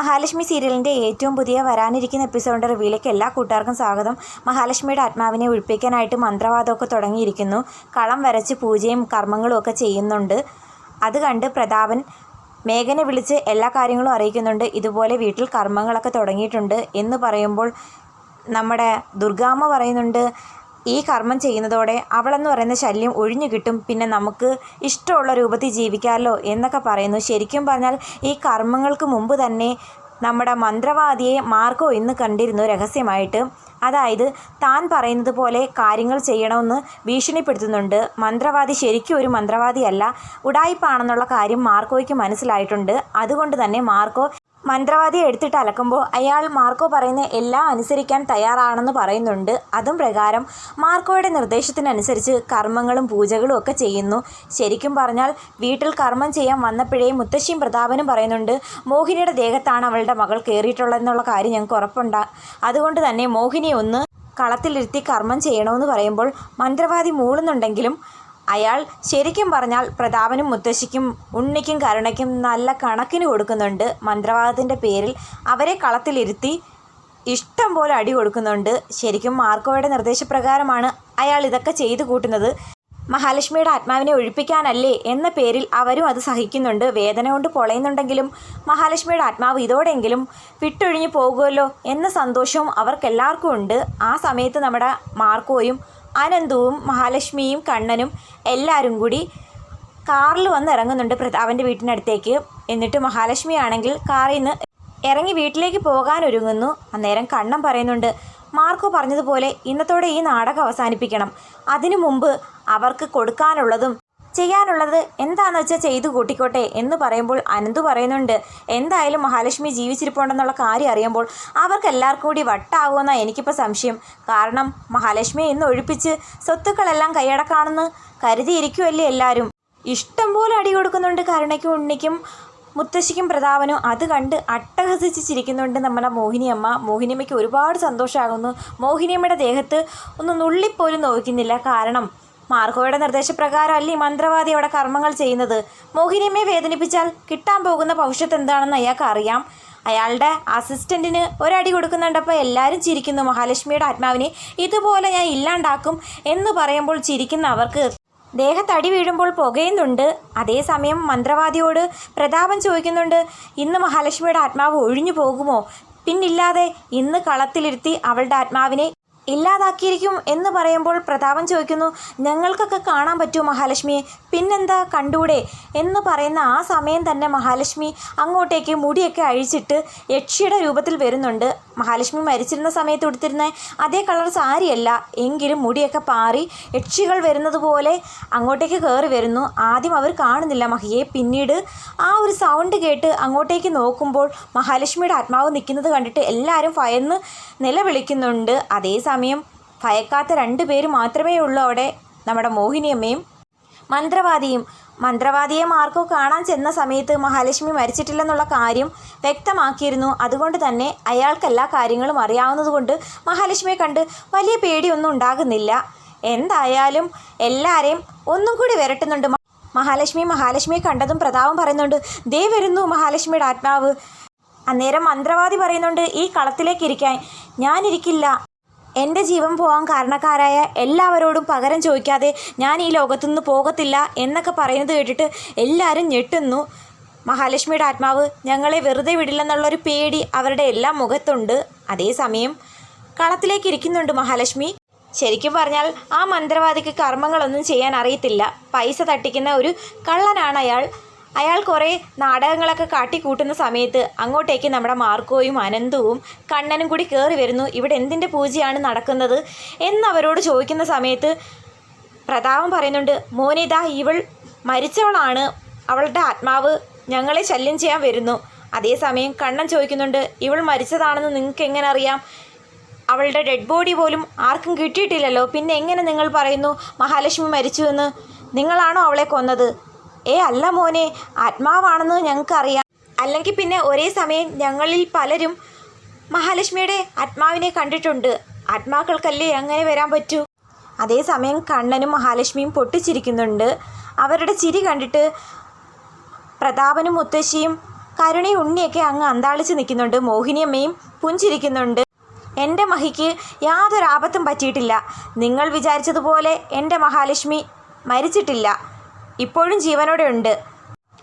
മഹാലക്ഷ്മി സീരിയലിന്റെ ഏറ്റവും പുതിയ വരാനിരിക്കുന്ന എപ്പിസോഡിന്റെ റിവ്യൂലേക്ക് എല്ലാ കൂട്ടുകാർക്കും സ്വാഗതം. മഹാലക്ഷ്മിയുടെ ആത്മാവിനെ ഒഴിപ്പിക്കാനായിട്ട് മന്ത്രവാദമൊക്കെ തുടങ്ങിയിരിക്കുന്നു. കളം വരച്ച് പൂജയും കർമ്മങ്ങളും ഒക്കെ ചെയ്യുന്നുണ്ട്. അത് കണ്ട് പ്രതാപൻ മേഘനെ വിളിച്ച് എല്ലാ കാര്യങ്ങളും അറിയിക്കുന്നുണ്ട്. ഇതുപോലെ വീട്ടിൽ കർമ്മങ്ങളൊക്കെ തുടങ്ങിയിട്ടുണ്ട് എന്ന് പറയുമ്പോൾ നമ്മുടെ ദുർഗാമ്മ പറയുന്നുണ്ട് ഈ കർമ്മം ചെയ്യുന്നതോടെ അവളെന്ന് പറയുന്ന ശല്യം ഒഴിഞ്ഞു കിട്ടും. പിന്നെ നമുക്ക് ഇഷ്ടമുള്ള രൂപത്തിൽ ജീവിക്കാമല്ലോ എന്നൊക്കെ പറയുന്നു. ശരിക്കും പറഞ്ഞാൽ ഈ കർമ്മങ്ങൾക്ക് മുമ്പ് തന്നെ നമ്മുടെ മന്ത്രവാദിയെ മാർക്കോ ഇന്ന് കണ്ടിരുന്നു രഹസ്യമായിട്ട്. അതായത് താൻ പറയുന്നത് പോലെ കാര്യങ്ങൾ ചെയ്യണമെന്ന് ഭീഷണിപ്പെടുത്തുന്നുണ്ട്. മന്ത്രവാദി ശരിക്കും ഒരു മന്ത്രവാദിയല്ല. ഉടായിപ്പാണെന്നുള്ള കാര്യം മാർക്കോയ്ക്ക് മനസ്സിലായിട്ടുണ്ട്. അതുകൊണ്ട് തന്നെ മാർക്കോ മന്ത്രവാദിയെ എടുത്തിട്ട് അലക്കുമ്പോൾ അയാൾ മാർക്കോ പറയുന്ന എല്ലാം അനുസരിക്കാൻ തയ്യാറാണെന്ന് പറയുന്നുണ്ട്. അതും പ്രകാരം മാർക്കോയുടെ നിർദ്ദേശത്തിനനുസരിച്ച് കർമ്മങ്ങളും പൂജകളും ഒക്കെ ചെയ്യുന്നു. ശരിക്കും പറഞ്ഞാൽ വീട്ടിൽ കർമ്മം ചെയ്യാൻ വന്നപ്പോഴേ മുത്തശ്ശിയും പ്രതാപനും പറയുന്നുണ്ട് മോഹിനിയുടെ ദേഹത്താണ് അവളുടെ മകൾ കയറിയിട്ടുള്ളതെന്നുള്ള കാര്യം ഞങ്ങൾക്ക് ഉറപ്പുണ്ട അതുകൊണ്ട് തന്നെ മോഹിനിയെ ഒന്ന് കളത്തിലിരുത്തി കർമ്മം ചെയ്യണമെന്ന് പറയുമ്പോൾ മന്ത്രവാദി മൂളുന്നുണ്ടെങ്കിലും അയാൾ ശരിക്കും പറഞ്ഞാൽ പ്രതാപനും മുത്തശ്ശിക്കും ഉണ്ണിക്കും കരുണയ്ക്കും നല്ല കണക്കിന് കൊടുക്കുന്നുണ്ട്. മന്ത്രവാദത്തിന്റെ പേരിൽ അവരെ കളത്തിലിരുത്തി ഇഷ്ടം പോലെ അടി കൊടുക്കുന്നുണ്ട്. ശരിക്കും മാർക്കോയുടെ നിർദ്ദേശപ്രകാരമാണ് അയാൾ ഇതൊക്കെ ചെയ്തു കൂട്ടുന്നത്. മഹാലക്ഷ്മിയുടെ ആത്മാവിനെ ഒഴിപ്പിക്കാനല്ലേ എന്ന പേരിൽ അവരും അത് സഹിക്കുന്നുണ്ട്. വേദന കൊണ്ട് പൊളയുന്നുണ്ടെങ്കിലും മഹാലക്ഷ്മിയുടെ ആത്മാവ് ഇതോടെങ്കിലും വിട്ടൊഴിഞ്ഞു പോകുമല്ലോ എന്ന സന്തോഷവും അവർക്കെല്ലാവർക്കും ഉണ്ട്. ആ സമയത്ത് നമ്മുടെ മാർക്കോയും അനന്തുവും മഹാലക്ഷ്മിയും കണ്ണനും എല്ലാവരും കൂടി കാറിൽ വന്ന് ഇറങ്ങുന്നുണ്ട് പ്രതാപന്റെ വീട്ടിനടുത്തേക്ക്. എന്നിട്ട് മഹാലക്ഷ്മി ആണെങ്കിൽ കാറിൽ നിന്ന് ഇറങ്ങി വീട്ടിലേക്ക് പോകാൻ ഒരുങ്ങുന്നു. അന്നേരം കണ്ണൻ പറയുന്നുണ്ട് മാർക്കോ പറഞ്ഞതുപോലെ ഇന്നത്തോടെ ഈ നാടകം അവസാനിപ്പിക്കണം. അതിനു മുമ്പ് അവർക്ക് കൊടുക്കാനുള്ളതും ചെയ്യാനുള്ളത് എന്താണെന്ന് വെച്ചാൽ ചെയ്തു കൂട്ടിക്കോട്ടെ എന്ന് പറയുമ്പോൾ അനന്തു പറയുന്നുണ്ട്. എന്തായാലും മഹാലക്ഷ്മി ജീവിച്ചിരിപ്പുണ്ടെന്നുള്ള കാര്യം അറിയുമ്പോൾ അവർക്ക് എല്ലാവർക്കും കൂടി വട്ടാവുമെന്നാണ് എനിക്കിപ്പോൾ സംശയം. കാരണം മഹാലക്ഷ്മിയെ ഇന്ന് ഒഴിപ്പിച്ച് സ്വത്തുക്കളെല്ലാം കൈയടക്കാണെന്ന് കരുതിയിരിക്കുമല്ലേ എല്ലാവരും ഇഷ്ടം പോലെ അടി കൊടുക്കുന്നുണ്ട് കരുണയ്ക്കും ഉണ്ണിക്കും മുത്തശ്ശിക്കും പ്രതാപനും. അത് കണ്ട് അട്ടഹസിച്ചിരിക്കുന്നുണ്ട് നമ്മുടെ മോഹിനിയമ്മ. മോഹിനിയമ്മയ്ക്ക് ഒരുപാട് സന്തോഷമാകുന്നു മോഹിനിയമ്മയുടെ ദേഹത്ത് ഒന്ന് നുള്ളിപ്പോലും നോക്കുന്നില്ല കാരണം മാർക്കോയുടെ നിർദ്ദേശപ്രകാരം അല്ലേ ഈ മന്ത്രവാദി അവിടെ കർമ്മങ്ങൾ ചെയ്യുന്നത്? മോഹിനിയമ്മയെ വേദനിപ്പിച്ചാൽ കിട്ടാൻ പോകുന്ന ഭവിഷ്യത്ത് എന്താണെന്ന് അയാൾക്ക് അറിയാം. അയാളുടെ അസിസ്റ്റന്റിന് ഒരടി കൊടുക്കുന്നുണ്ടപ്പോൾ എല്ലാവരും ചിരിക്കുന്നു. മഹാലക്ഷ്മിയുടെ ആത്മാവിനെ ഇതുപോലെ ഞാൻ ഇല്ലാണ്ടാക്കും എന്ന് പറയുമ്പോൾ ചിരിക്കുന്ന അവർക്ക് ദേഹത്തടി വീഴുമ്പോൾ പുകയുന്നുണ്ട്. അതേസമയം മന്ത്രവാദിയോട് പ്രതാപം ചോദിക്കുന്നുണ്ട് ഇന്ന് മഹാലക്ഷ്മിയുടെ ആത്മാവ് ഒഴിഞ്ഞു പോകുമോ? പിന്നില്ലാതെ ഇന്ന് കളത്തിലിരുത്തി അവളുടെ ആത്മാവിനെ ഇല്ലാതാക്കിയിരിക്കും എന്ന് പറയുമ്പോൾ പ്രതാപൻ ചോദിക്കുന്നു ഞങ്ങൾക്കൊക്കെ കാണാൻ പറ്റുമോ മഹാലക്ഷ്മിയെ? പിന്നെന്താ കണ്ടൂടെ എന്ന് പറയുന്ന ആ സമയം തന്നെ മഹാലക്ഷ്മി അങ്ങോട്ടേക്ക് മുടിയൊക്കെ അഴിച്ചിട്ട് യക്ഷിയുടെ രൂപത്തിൽ വരുന്നുണ്ട്. മഹാലക്ഷ്മി മരിച്ചിരുന്ന സമയത്ത് ഉടുത്തിരുന്ന അതേ കളർ സാരിയല്ല. എങ്കിലും മുടിയൊക്കെ പാറി യക്ഷികൾ വരുന്നത് പോലെ അങ്ങോട്ടേക്ക് കയറി വരുന്നു. ആദ്യം അവർ കാണുന്നില്ല മഹിയെ. പിന്നീട് ആ ഒരു സൗണ്ട് കേട്ട് അങ്ങോട്ടേക്ക് നോക്കുമ്പോൾ മഹാലക്ഷ്മിയുടെ ആത്മാവ് നിൽക്കുന്നത് കണ്ടിട്ട് എല്ലാവരും ഭയന്ന് നിലവിളിക്കുന്നുണ്ട്. അതേസമയം ഭയക്കാത്ത രണ്ട് പേര് മാത്രമേ ഉള്ളൂ അവിടെ. നമ്മുടെ മോഹിനിയമ്മയും മന്ത്രവാദിയും. മന്ത്രവാദിയെ മാർക്കോ കാണാൻ ചെന്ന സമയത്ത് മഹാലക്ഷ്മി മരിച്ചിട്ടില്ലെന്നുള്ള കാര്യം വ്യക്തമാക്കിയിരുന്നു. അതുകൊണ്ട് തന്നെ അയാൾക്ക് എല്ലാ കാര്യങ്ങളും അറിയാവുന്നതുകൊണ്ട് മഹാലക്ഷ്മിയെ കണ്ട് വലിയ പേടിയൊന്നും ഉണ്ടാകുന്നില്ല. എന്തായാലും എല്ലാവരെയും ഒന്നും കൂടി വരട്ടുന്നുണ്ട് മഹാലക്ഷ്മി. മഹാലക്ഷ്മിയെ കണ്ടതും പ്രതാപം പറയുന്നുണ്ട് ദേ വരുന്നു മഹാലക്ഷ്മിയുടെ ആത്മാവ്. അന്നേരം മന്ത്രവാദി പറയുന്നുണ്ട് ഈ കളത്തിലേക്ക് ഇരിക്കാൻ ഞാനിരിക്കില്ല. എന്റെ ജീവൻ പോകാൻ കാരണക്കാരായ എല്ലാവരോടും പകരം ചോദിക്കാതെ ഞാൻ ഈ ലോകത്തുനിന്ന് പോകത്തില്ല എന്നൊക്കെ പറയുന്നത് കേട്ടിട്ട് എല്ലാവരും ഞെട്ടുന്നു. മഹാലക്ഷ്മിയുടെ ആത്മാവ് ഞങ്ങളെ വെറുതെ വിടില്ലെന്നുള്ളൊരു പേടി അവരുടെ എല്ലാ മുഖത്തുണ്ട്. അതേസമയം കളത്തിലേക്ക് ഇരിക്കുന്നുണ്ട് മഹാലക്ഷ്മി. ശരിക്കും പറഞ്ഞാൽ ആ മന്ത്രവാദിക്ക് കർമ്മങ്ങളൊന്നും ചെയ്യാൻ അറിയത്തില്ല. പൈസ തട്ടിക്കുന്ന ഒരു കള്ളനാണ് അയാൾ. അയാൾ കുറേ നാടകങ്ങളൊക്കെ കാട്ടിക്കൂട്ടുന്ന സമയത്ത് അങ്ങോട്ടേക്ക് നമ്മുടെ മാർക്കോയും അനന്തവും കണ്ണനും കൂടി കയറി വരുന്നു. ഇവിടെ എന്തിന്റെ പൂജയാണ് നടക്കുന്നത്? എന്നവരോട് ചോദിക്കുന്ന സമയത്ത് പ്രതാപം പറയുന്നുണ്ട് മോനിത ഇവൾ മരിച്ചവളാണ്. അവളുടെ ആത്മാവ് ഞങ്ങളെ ശല്യം ചെയ്യാൻ വരുന്നു. അതേസമയം കണ്ണൻ ചോദിക്കുന്നുണ്ട് ഇവൾ മരിച്ചതാണെന്ന് നിങ്ങൾക്ക് എങ്ങനെ അറിയാം? അവളുടെ ഡെഡ് ബോഡി പോലും ആർക്കും കിട്ടിയിട്ടില്ലല്ലോ. പിന്നെ എങ്ങനെ നിങ്ങൾ പറയുന്നു മഹാലക്ഷ്മി മരിച്ചു എന്ന് നിങ്ങളാണോ അവളെ കൊന്നത്? ഏ അല്ല മോനെ ആത്മാവാണെന്ന് ഞങ്ങൾക്കറിയാം. അല്ലെങ്കിൽ പിന്നെ ഒരേ സമയം ഞങ്ങളിൽ പലരും മഹാലക്ഷ്മിയുടെ ആത്മാവിനെ കണ്ടിട്ടുണ്ട്. ആത്മാക്കൾക്കല്ലേ അങ്ങനെ വരാൻ പറ്റൂ? അതേസമയം കണ്ണനും മഹാലക്ഷ്മിയും പൊട്ടിച്ചിരിക്കുന്നുണ്ട്. അവരുടെ ചിരി കണ്ടിട്ട് പ്രതാപനും മുത്തശ്ശിയും കരുണയും ഉണ്ണിയൊക്കെ അങ്ങ് അന്താളിച്ച് നിൽക്കുന്നുണ്ട്. മോഹിനിയമ്മയും പുഞ്ചിരിക്കുന്നുണ്ട്. എന്റെ മഹിക്ക് യാതൊരു ആപത്തും പറ്റിയിട്ടില്ല. നിങ്ങൾ വിചാരിച്ചതുപോലെ എന്റെ മഹാലക്ഷ്മി മരിച്ചിട്ടില്ല. ഇപ്പോഴും ജീവനോടെ ഉണ്ട്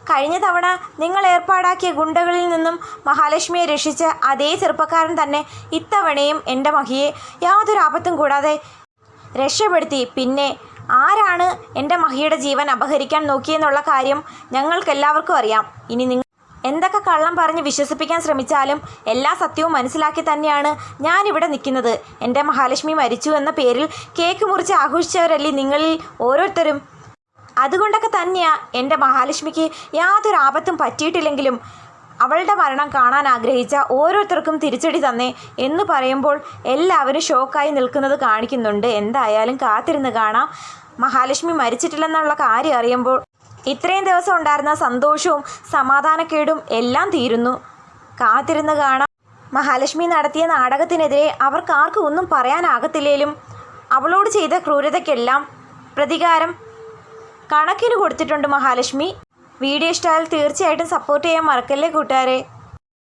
കഴിഞ്ഞ തവണ നിങ്ങൾ ഏർപ്പാടാക്കിയ ഗുണ്ടകളിൽ നിന്നും മഹാലക്ഷ്മിയെ രക്ഷിച്ച അതേ ചെറുപ്പക്കാരൻ തന്നെ ഇത്തവണയും എന്റെ മഹിയെ യാതൊരു ആപത്തും കൂടാതെ രക്ഷപ്പെടുത്തി. പിന്നെ ആരാണ് എന്റെ മഹിയുടെ ജീവൻ അപഹരിക്കാൻ നോക്കിയെന്നുള്ള കാര്യം ഞങ്ങൾക്കെല്ലാവർക്കും അറിയാം. ഇനി നിങ്ങൾ എന്തൊക്കെ കള്ളം പറഞ്ഞ് വിശ്വസിപ്പിക്കാൻ ശ്രമിച്ചാലും എല്ലാ സത്യവും മനസ്സിലാക്കി തന്നെയാണ് ഞാനിവിടെ നിൽക്കുന്നത്. എന്റെ മഹാലക്ഷ്മി മരിച്ചു എന്ന പേരിൽ കേക്ക് മുറിച്ച് ആഘോഷിച്ചവരല്ലേ നിങ്ങളിൽ ഓരോരുത്തരും? അതുകൊണ്ടൊക്കെ തന്നെയാണ് എന്റെ മഹാലക്ഷ്മിക്ക് യാതൊരു ആപത്തും പറ്റിയിട്ടില്ലെങ്കിലും അവളുടെ മരണം കാണാൻ ആഗ്രഹിച്ച ഓരോരുത്തർക്കും തിരിച്ചടി തന്നെ എന്ന് പറയുമ്പോൾ എല്ലാവരും ഷോക്കായി നിൽക്കുന്നത് കാണിക്കുന്നുണ്ട്. എന്തായാലും കാത്തിരുന്ന് കാണാം. മഹാലക്ഷ്മി മരിച്ചിട്ടില്ലെന്നുള്ള കാര്യം അറിയുമ്പോൾ ഇത്രയും ദിവസം ഉണ്ടായിരുന്ന സന്തോഷവും സമാധാനക്കേടും എല്ലാം തീരുന്നു. കാത്തിരുന്ന് കാണാം. മഹാലക്ഷ്മി നടത്തിയ നാടകത്തിനെതിരെ അവർക്കാർക്കും ഒന്നും പറയാനാകത്തില്ലേലും അവളോട് ചെയ്ത ക്രൂരതയ്ക്കെല്ലാം പ്രതികാരം കണക്കിന് കൊടുത്തിട്ടുണ്ട് മഹാലക്ഷ്മി. വീഡിയോ ഇഷ്ടമായാൽ തീർച്ചയായിട്ടും സപ്പോർട്ട് ചെയ്യാൻ മറക്കല്ലേ കൂട്ടുകാരെ.